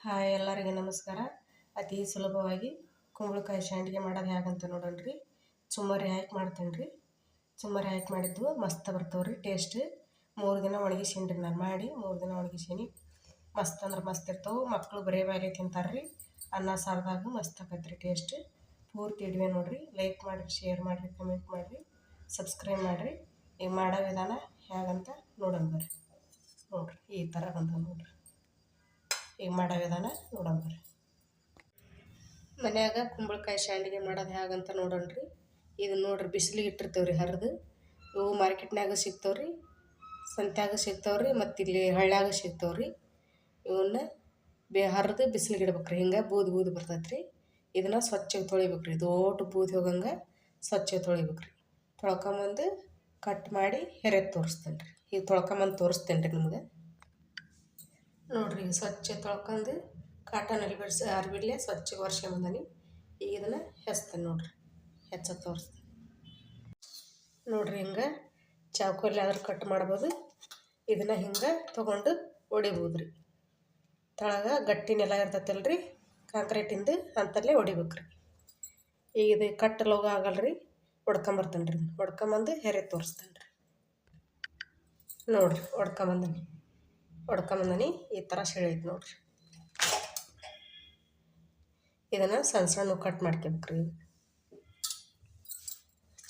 Hi, ಎಲ್ಲರಿಗೂ ನಮಸ್ಕಾರ. ಅತಿ ಸುಲಭವಾಗಿ ಕುಂಬಳಕಾಯಿ ಸಂಡಿಗೆ ಮಾಡೋದು ಹೇಗಂತ ನೋಡೋಣ ರೀ ಚುಮ್ಮರಿ ಹಾಕಿ ಮಾಡ್ತೀನಿ ರೀ ಚುಮ್ಮರಿ ಹಾಕಿ ಮಾಡಿದ್ದು ಮಸ್ತ್ ಬರ್ತವೆ ರೀ ಟೇಸ್ಟ್ ಮೂರು ದಿನ ಒಣಗಿಸೀನಿ ರೀ ನಾನು ಮಾಡಿ ಮೂರು ದಿನ ಒಣಗಿಸೀನಿ ಮಸ್ತ್ ಅಂದ್ರೆ ಮಸ್ತ್ ಇರ್ತಾವೆ ಮಕ್ಕಳು ಬರೇ ಬಾರಿ ತಿಂತಾರೆ ರೀ ಅನ್ನ ಸಾರ್ದಾಗ ಮಸ್ತ್ ಆಗತ್ತೆ ರೀ ಟೇಸ್ಟ್ ಪೂರ್ತಿ ಇಡುವೆ ನೋಡಿರಿ ಲೈಕ್ ಮಾಡಿರಿ ಶೇರ್ ಮಾಡಿರಿ ಕಮೆಂಟ್ ಮಾಡಿರಿ ಸಬ್ಸ್ಕ್ರೈಬ್ ಮಾಡಿರಿ. ಈಗ ಮಾಡೋ ವಿಧಾನ ಹೇಗಂತ ನೋಡೋಣ ಬರ್ರಿ. ನೋಡಿರಿ, ಈ ಥರ ಬಂದ ನೋಡಿರಿ. ಈಗ ಮಾಡೋ ವಿಧಾನ ನೋಡೋಣ ಬರ್ರಿ. ಮನ್ಯಾಗ ಕುಂಬಳಕಾಯಿ ಶಾಂಡಿಗೆ ಮಾಡೋದು ಹೇಗಂತ ರೀ ಇದು ನೋಡ್ರಿ ಬಿಸಿಲಿಗೆ ಇಟ್ಟಿರ್ತೇವೆ ರೀ ಹರಿದು. ಇವು ಮಾರ್ಕೆಟ್ನಾಗ ಸಿಗ್ತಾವೆ ರೀ ಸಂತ್ಯಾಗ ಸಿಗ್ತಾವೆ ರೀ ಮತ್ತು ಇಲ್ಲಿ ಹಳ್ಳ್ಯಾಗ ಸಿಗ್ತಾವೆ ರೀ ಇವನ್ನ ಬೇ ಹರಿದು ಬಿಸಿಲಿಗೆ ಇಡ್ಬೇಕ್ರಿ. ಹಿಂಗೆ ಬೂದು ಬೂದು ಬರ್ತೈತೆ ರೀ ಇದನ್ನು ಸ್ವಚ್ಛಗೆ ತೊಳಿಬೇಕು ರೀ ದೊಡ್ಡ ಬೂದಿ ಹೋಗಂಗೆ ಸ್ವಚ್ಛ ತೊಳಿಬೇಕು ರೀ ತೊಳ್ಕೊಂಬಂದು ಕಟ್ ಮಾಡಿ ಹೆರೆ ತೋರಿಸ್ತೇನೆ ರೀ ಈಗ ತೊಳ್ಕೊಂಬಂದು ತೋರಿಸ್ತೇನೆ ರೀ ನಿಮ್ಗೆ. ನೋಡ್ರಿ ಸ್ವಚ್ಛ ತೊಳ್ಕೊಂಡು ಕಾಟನಲ್ಲಿ ಬಿಡಿಸಿ ಅರ್ಬಿಡ್ಲೆ ಸ್ವಚ್ಛ ಒರ್ಸ್ಕೊಂಬಂದನಿ ಈಗ ಇದನ್ನು ಹೆಚ್ತೇನೆ ನೋಡ್ರಿ. ಹೆಚ್ಚ ತೋರಿಸ್ತೀನಿ. ನೋಡ್ರಿ ಹಿಂಗೆ ಚಾಕುಲ್ಲಿ ಆದ್ರೆ ಕಟ್ ಮಾಡ್ಬೋದು. ಇದನ್ನು ಹಿಂಗೆ ತೊಗೊಂಡು ಹೊಡಿಬೋದು ತಳಗ ಗಟ್ಟಿ ನೆಲ ಇರ್ತೈತಲ್ಲ ರೀ ಕಾಂಕ್ರೀಟಿಂದು ಅಂತಲ್ಲೇ ಹೊಡಿಬೇಕು ರೀ ಈಗ ಇದು ಕಟ್ ಲೋಗ ಆಗಲ್ಲ ರೀ ಹೊಡ್ಕೊಂಬರ್ತೇನೆ ರೀ ಹೊಡ್ಕೊಂಬಂದು ಹೆರೆ ತೋರಿಸ್ತೇನೆ ರೀ ನೋಡ್ರಿ ಹೊಡ್ಕೊಂಬಂದನಿ ಹೊಡ್ಕೊಂಬಂದನಿ ಈ ಥರ ಸೆಳೈತೆ ನೋಡ್ರಿ. ಇದನ್ನು ಸಣ್ಣ ಸಣ್ಣ ಕಟ್ ಮಾಡ್ಕೊಬೇಕ್ರಿ.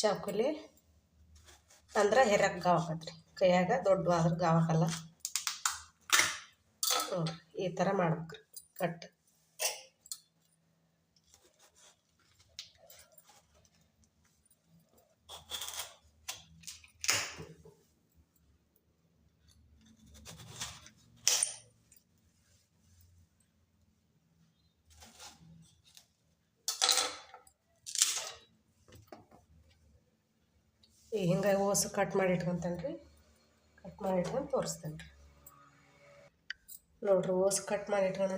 ಚಾಕುಲಿ ಅಂದ್ರೆ ಹೆರಕ್ಕೆ ಗಾವಾಕತ್ರಿ ಕೈಯಾಗ ದೊಡ್ಡ ಗಾವಾಕಲ್ಲ ನೋಡ್ರಿ, ಈ ಥರ ಮಾಡ್ಬೇಕ್ರಿ. ಕಟ್. ಈಗ ಹಿಂಗೆ ಓಸು ಕಟ್ ಮಾಡಿ ಇಟ್ಕೊತಾನೆ ರೀ ಕಟ್ ಮಾಡಿ ಇಟ್ಕೊಂಡು ತೋರಿಸ್ತೇನೆ ರೀ ನೋಡ್ರಿ ಓಸು ಕಟ್ ಮಾಡಿ ಇಟ್ಕೊಂಡು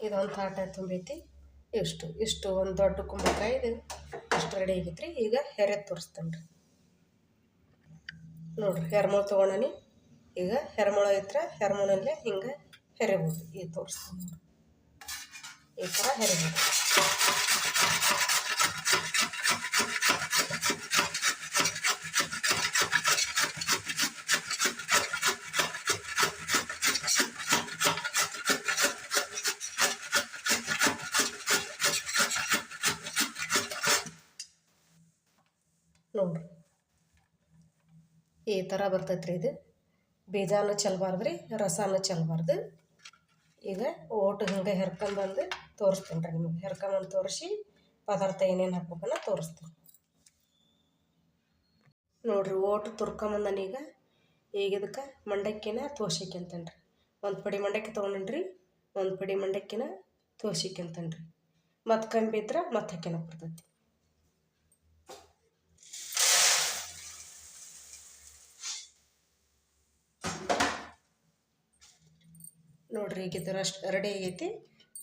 ಇದೊಂದು ತಾಟ ತುಂಬೈತಿ. ಇಷ್ಟು ಇಷ್ಟು ಒಂದು ದೊಡ್ಡ ಕುಂಬಳಕಾಯಿ ಇದು ಇಷ್ಟು ರೆಡಿ ಆಗೈತೆ ರೀ ಈಗ ಹೆರೆ ತೋರಿಸ್ತೇನೆ ರೀ ನೋಡ್ರಿ ಹೆರ್ಮೋಳು ತೊಗೊಂಡಿ ಈಗ ಹೆರ್ಮೋಳ ಐತ್ರ ಹೆರ್ಮೋಳಲ್ಲೇ ಹಿಂಗೆ ಹೆರಿಬೋದು ಈ ತೋರಿಸ್ತೀನಿ ಈ ಥರ ಹೆರೆಬೋದು ನೋಡ್ರಿ. ಈ ಥರ ಬರ್ತೈತ್ರಿ ಇದು. ಬೀಜಾನು ಚೆಲ್ಬಾರ್ದು ರೀ ರಸನೂ ಚೆಲ್ಬಾರ್ದು. ಈಗ ಓಟು ಹಿಂಗೆ ಹೆರ್ಕೊಂಬಂದು ತೋರಿಸ್ತೀನಿ ರೀ ನಿಮಗೆ. ಹೆರ್ಕೊಂಬಂದು ತೋರಿಸಿ ಪದಾರ್ಥ ಏನೇನು ಹಾಕ್ಬೇಕನ್ನ ತೋರಿಸ್ತೀನಿ. ನೋಡ್ರಿ, ಓಟು ತುರ್ಕೊಂಬಂದನೀಗ ಈಗ. ಇದಕ್ಕೆ ಮಂಡಕ್ಕಿನ ತೋಸಿಕ್ಕೆ ಅಂತನ್ರಿ ಒಂದು ಪಡಿ ಮಂಡಕ್ಕಿ ತೊಗೊಂಡ್ರಿ ಒಂದು ಪಡಿ ಮಂಡಕ್ಕಿನ ತೋಸಿಕ್ಕೆ ಅಂತನ್ರಿ ಮತ್ತು ಕಂಬಿದ್ರೆ ಮತ್ತೆ ಹಾಕ್ಯನಕ್ಕೆ ಬರ್ತೈತಿ. ನೋಡ್ರಿ ಈಗ ಇದರ ಅಷ್ಟು ರೆಡಿ ಆಗೈತಿ.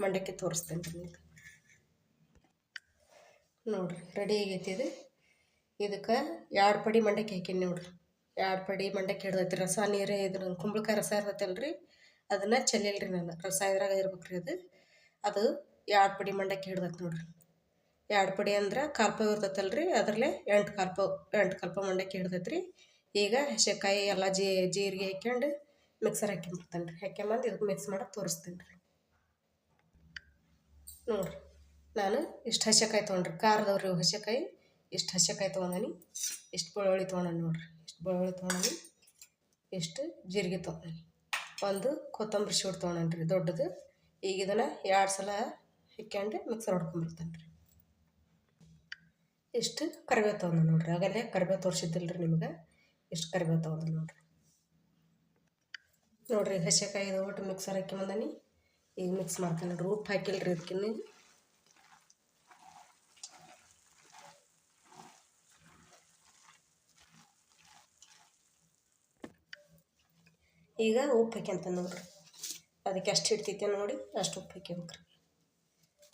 ಮಂಡಕ್ಕಿ ತೋರಿಸ್ತೇನೆ ರೀ ನಿಮ್ಗೆ. ನೋಡ್ರಿ ರೆಡಿ ಆಗೈತಿ ಇದು. ಇದಕ್ಕೆ ಎರಡು ಪಡಿ ಮಂಡಕ್ಕಿ ಹಾಕೀನಿ ನೋಡ್ರಿ. ಎರಡು ಪಡಿ ಮಂಡಕ್ಕಿ ಹಿಡ್ದೈತಿ. ರಸ ನೀರು ಇದ್ರ ಕುಂಬಳಕಾಯಿ ರಸ ಇರ್ತೈತಲ್ಲ ರೀ ಅದನ್ನು ಚೆಲ್ಲಿಲ್ಲ ರೀ ನಾನು. ರಸ ಇದ್ರಾಗ ಇರ್ಬೇಕು ರೀ ಅದು. ಅದು ಎರಡು ಪಡಿ ಮಂಡಕ್ಕಿ ಹಿಡ್ದೈತಿ ನೋಡ್ರಿ. ಎರಡು ಪಡಿ ಅಂದ್ರೆ ಕಾಲ್ಪ ಇರ್ತೈತಲ್ಲ ರೀ ಅದರಲ್ಲೇ ಎಂಟು ಕಾಲ್ಪ ಎಂಟು ಕಾಲ್ಪ ಮಂಡಕ್ಕಿ ಹಿಡ್ದೈತಿ ರೀ ಈಗ ಹಸೆಕಾಯಿ ಎಲ್ಲ ಜೀರಿಗೆ ಹಾಕ್ಯಂಡು ಮಿಕ್ಸರ್ ಹಾಕ್ಕೊಂಬರ್ತಾನೆ ರೀ ಹಾಕ್ಯಂಬಂದು ಇದಕ್ಕೆ ಮಿಕ್ಸ್ ಮಾಡಕ್ಕೆ ತೋರಿಸ್ತೀನಿ ರೀ ನೋಡಿರಿ, ನಾನು ಇಷ್ಟು ಹಸಿಕಾಯಿ ತೊಗೊಂಡ್ರಿ. ಖಾರದವ್ರಿ ಹಸಿಕಾಯಿ, ಇಷ್ಟು ಹಸಿಕಾಯಿ ತೊಗೊಂಡನಿ, ಇಷ್ಟು ಬೆಳ್ಳುಳ್ಳಿ ತೊಗೊಂಡನಿ ನೋಡ್ರಿ. ಇಷ್ಟು ಬೆಳ್ಳುಳ್ಳಿ ತೊಗೊಂಡಿ ಇಷ್ಟು ಜೀರಿಗೆ ತೊಗೊಂಡಿ ಒಂದು ಕೊತ್ತಂಬರಿ ಶೂಟ್ ತೊಗೊಂಡನಿ ರೀ ದೊಡ್ಡದು. ಈಗ ಇದನ್ನು ಎರಡು ಸಲ ಹಿಕ್ಕೊಂಡು ಮಿಕ್ಸರ್ ಹೊಡ್ಕೊಂಡ್ಬಿಡ್ತಾನೆ ರೀ ಇಷ್ಟು ಕರಿಬೇವು ತೊಗೊಂಡು ನೋಡ್ರಿ. ಆಗಲೇ ಕರಿಬೇವು ತೋರಿಸಿದ್ದಿಲ್ಲ ರೀ ನಿಮ್ಗೆ. ಇಷ್ಟು ಕರಿಬೇವು ತೊಗೊಂಡು ನೋಡಿರಿ. ನೋಡ್ರಿ ಹಸೆಕಾಯಿ ಒಟ್ಟು ಮಿಕ್ಸರ್ ಹಾಕ್ಕೊಂಬಂದನಿ ಈಗ ಮಿಕ್ಸ್ ಮಾಡ್ತೀನಿ ನೋಡ್ರಿ, ಉಪ್ಪು ಹಾಕಿಲ್ಲ ರೀ ಇದಕ್ಕಿನ್ನ ಈಗ ಉಪ್ಪು ಹಾಕ್ಯಂತ ನೋಡ್ರಿ. ಅದಕ್ಕೆ ಎಷ್ಟು ಹಿಡ್ತೈತೆ ನೋಡಿ, ಅಷ್ಟು ಉಪ್ಪು ಹಾಕ್ಯಬೇಕ್ರಿ.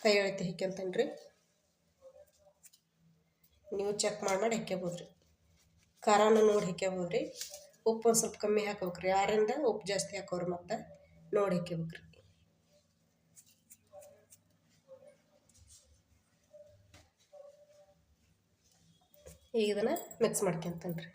ಕೈ ಎಳಿತಿ ಹಾಕ್ಯಂತನ್ರಿ. ನೀವು ಚೆಕ್ ಮಾಡಿ ಮಾಡಿ ಹಾಕ್ಯಬೋದ್ರಿ. ಖಾರನೂ ನೋಡಿ ಹಾಕ್ಯಬೋದು ರೀ ಉಪ್ಪು ಒಂದು ಸ್ವಲ್ಪ ಕಮ್ಮಿ ಹಾಕ್ಬೇಕ್ರಿ. ಯಾರಿಂದ ಉಪ್ಪು ಜಾಸ್ತಿ ಹಾಕೋರು ಮತ್ತು ನೋಡಿ ಹಾಕಿಬೇಕ್ರಿ ಈಗ ಇದನ್ನು ಮಿಕ್ಸ್ ಮಾಡ್ಕೊಂತನ್ರಿ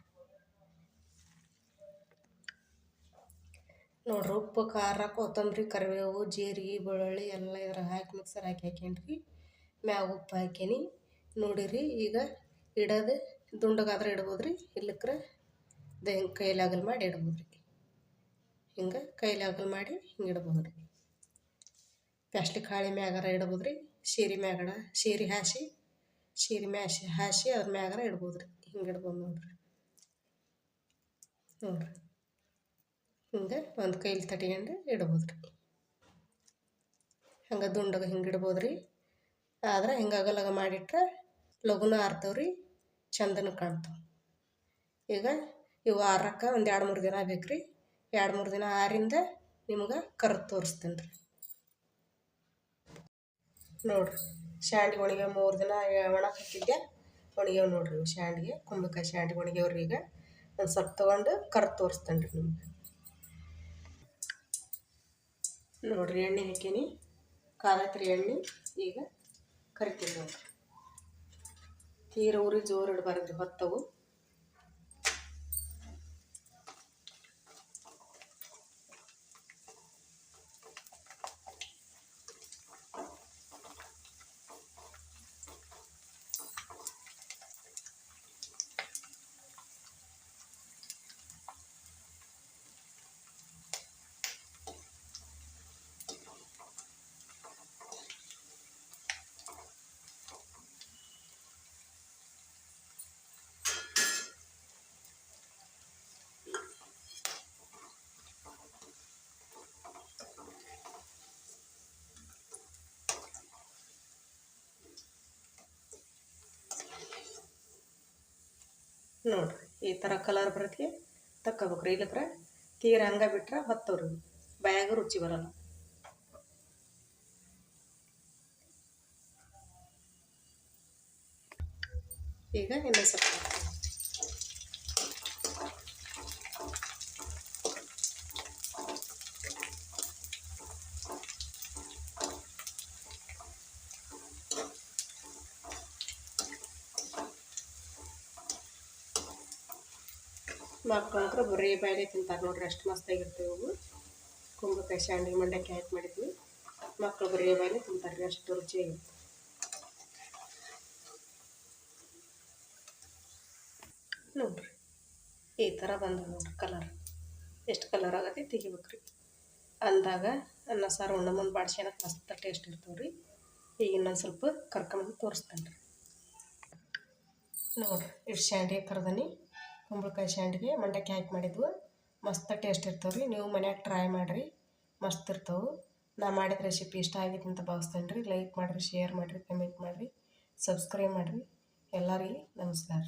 ನೋಡ್ರಿ ಉಪ್ಪು, ಖಾರ, ಕೊತ್ತಂಬರಿ, ಕರಿಬೇವು, ಜೀರಿಗೆ, ಬೆಳ್ಳುಳ್ಳಿ ಎಲ್ಲ ಇದ್ರಾಗ ಹಾಕಿ ಮಿಕ್ಸರ್ ಹಾಕಿ ಹಾಕೇನ್ರಿ ಮ್ಯಾಗ ಉಪ್ಪು ಹಾಕೇನಿ ನೋಡಿರಿ ಈಗ ಇಡೋದು ದುಂಡಗಾದ್ರೆ ಇಡ್ಬೋದ್ರಿ. ಇಲ್ಲಕ್ರೆ ಇದು ಹಿಂಗೆ ಮಾಡಿ ಇಡ್ಬೋದು ರೀ ಹಿಂಗೆ ಕೈಲಾಗಲ್ ಮಾಡಿ ಹಿಂಗೆ ಇಡ್ಬೋದು ರೀ ಪ್ಲಾಸ್ಟಿಕ್ ಹಾಳೆ ಮ್ಯಾಗಾರ ಇಡ್ಬೋದು ರೀ ಸೀರೆ ಮ್ಯಾಗಡ, ಸೀರೆ ಹಾಸಿ, ಸೀರೆ ಮ್ಯಾಸಿ ಹಾಸಿ ಅದ್ರ ಮ್ಯಾಗಾರ ಇಡ್ಬೋದು ರೀ ಹಿಂಗೆ ಇಡ್ಬೋದು ನೋಡ್ರಿ. ನೋಡ್ರಿ. ಹಿಂಗೆ ಒಂದು ಕೈಲಿ ತಟ್ಕೊಂಡು ಇಡ್ಬೋದು ರೀ ಹಂಗೆ ದುಂಡಗೆ ಹಿಂಗೆ ಇಡ್ಬೋದು ರೀ ಆದ್ರೆ ಹಿಂಗೆ ಅಗಲಗ ಮಾಡಿಟ್ರೆ ಲಘುನ ಆರ್ತವ್ರಿ, ಚಂದನ ಕಾಣ್ತಾವೆ. ಈಗ ಇವು ಆರಕ್ಕೆ ಒಂದು ಎರಡು ಮೂರು ದಿನ ಬೇಕು ರೀ ಎರಡು ಮೂರು ದಿನ ಆರಿಂದ ನಿಮ್ಗೆ ಕರ್ದು ತೋರಿಸ್ತೀನಿ ರೀ. ನೋಡಿರಿ, ಶಾಂಡ್ಗೆ ಒಣಗ್ಯಾವ ಮೂರು ದಿನ ಒಣಕ್ಕೆ ಹಾಕಿದ್ದೆ ಒಣಗ್ಯಾವ ನೋಡ್ರಿ ನೀವು ಶಾಂಡಿಗೆ, ಕುಂಬಳಕಾಯಿ ಶಾಂಡ್ಗೆ ಒಣಗ್ಯಾವ್ರಿ ಈಗ. ಒಂದು ಸ್ವಲ್ಪ ತೊಗೊಂಡು ಕರ್ದು ತೋರಿಸ್ತೇನೆ ರೀ ನಿಮ್ಗೆ. ನೋಡ್ರಿ ಎಣ್ಣೆ ಹಾಕೀನಿ. ಕಾಲತ್ರಿ ಎಣ್ಣೆ, ಈಗ ಕರಿತೀನಿ ನೋಡ್ರಿ. ತೀರ ಉರಿ ಜೋರು ಇಡಬಾರ್ದು ಹೊತ್ತವು. ನೋಡ್ರಿ, ಈ ಥರ ಕಲರ್ ಬರತ್ತೆ ತಕ್ಕೋಬೇಕ್ರಿ. ಇಲ್ಲಕ್ರೆ ತೀರ ಹಂಗೆ ಬಿಟ್ರೆ ಹೊತ್ತವ್ರಿ ಬಾಯಾಗ ರುಚಿ ಬರಲ್ಲ. ಈಗ ಇನ್ನೊಂದು ಸ್ವಲ್ಪ. ಹಾಕ್ತೀನಿ. ಮಕ್ಕಳು ಬರೀ ಬಾಯಿಲೆ ತಿಂತಾರೆ ನೋಡ್ರಿ, ಅಷ್ಟು ಮಸ್ತಾಗಿರ್ತವೆ ಇವು. ಕುಂಬಳಕಾಯಿ ಶಾಂಡ್ಗೆ ಮಂಡಕ್ಕಿ ಹಾಕಿ ಮಾಡಿದ್ವಿ. ಮಕ್ಕಳು ಬರೀ ಬಾಯಿಲೆ ತಿಂತಾರೆ ರೀ, ಅಷ್ಟು ರುಚಿಯಾಗಿರುತ್ತೆ ನೋಡ್ರಿ, ಈ ಥರ ಬಂದ ನೋಡ್ರಿ ಕಲರ್ ಎಷ್ಟು ಕಲರ್ ಆಗತ್ತೆ ತೆಗಿಬೇಕ್ರಿ. ಅಂದಾಗ ಅನ್ನ, ಸಾರು ಉಣ್ಣ ಮುಂದೆ ಬಾಡ್ಸ್ಯನಕ್ಕೆ ಮಸ್ತ್ ಟೇಸ್ಟ್ ಇರ್ತಾವೆ ರೀ. ಈಗ ಇನ್ನೊಂದು ಸ್ವಲ್ಪ ಕರ್ಕೊಂಬಂದು ತೋರಿಸ್ತೇನೆ ರೀ ನೋಡ್ರಿ, ಇಷ್ಟು ಶಾಂಡ್ಗೆ ಕರ್ದನಿ. ಕುಂಬಳಕಾಯಿ ಶಾಂಡ್ಗೆ ಮಂಡಕ್ಕಿ ಹಾಕಿ ಮಾಡಿದ್ವು. ಮಸ್ತ್ ಟೇಸ್ಟ್ ಇರ್ತಾವೆ ರೀ. ನೀವು ಮನ್ಯಾಗ ಟ್ರೈ ಮಾಡಿರಿ. ಮಸ್ತ್ ಇರ್ತವೆ. ನಾ ಮಾಡಿದ ರೆಸಿಪಿ ಇಷ್ಟ ಆಗಿತ್ತು ಅಂತ ಭಾವಿಸ್ತೇನೆ ರೀ ಲೈಕ್ ಮಾಡಿರಿ ಶೇರ್ ಮಾಡಿರಿ ಕಮೆಂಟ್ ಮಾಡಿರಿ ಸಬ್ಸ್ಕ್ರೈಬ್ ಮಾಡಿರಿ. ಎಲ್ಲರಿಗೆ ನಮಸ್ಕಾರ.